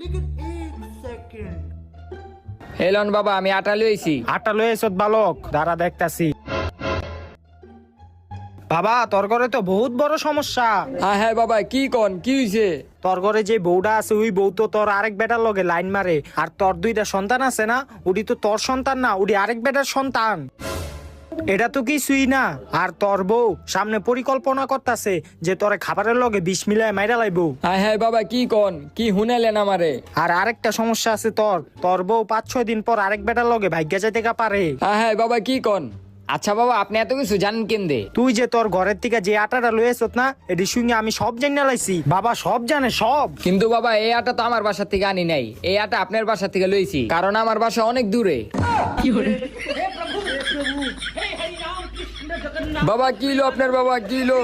लेकिन एक second Elon বাবা আমি আটা লইছি আটা লয়ে এসত বালক দাঁড়া দেখতাছি বাবা তোর ঘরে তো বহুত বড় সমস্যা হ্যাঁ হ্যাঁ বাবা কি কন কি হইছে তোর ঘরে যে বউটা আছে ওই বউ তো তোর আরেক বেটার লগে লাইন মারে আর তোর দুইটা সন্তান আছে না ওটি তো তোর সন্তান না ওটি আরেক বেটার সন্তান এটা তো কিছুই না? আর তোর বউ সামনে পরিকল্পনা করতেছে যে তোরে খাবারের লগে বিষ মিলায় মাইরা লাইব। হ্যাঁ হ্যাঁ বাবা কি কন? কি হুনাইলেন আমারে? আর আরেকটা সমস্যা আছে তোর। তোর বউ পাঁচ ছয় দিন পর আরেক বেটার লগে ভাগ্য যাইতে গা পারে। হ্যাঁ হ্যাঁ বাবা কি কন? আচ্ছা বাবা আপনি এত কিছু জানেন কেন্দে? তুই যে তোর ঘরের থেকে যে আটাটা লয়ে এসত না এটি শুনে আমি সব জেনে লাইছি। বাবা সব জানে সব। কিন্তু বাবা এই আটা তো আমার বাসা থেকে আনি নাই। এই আটা আপনার বাসা থেকে লইছি কারণ আমার বাসা অনেক দূরে। বাবা কিলো আপনার বাবা কিলো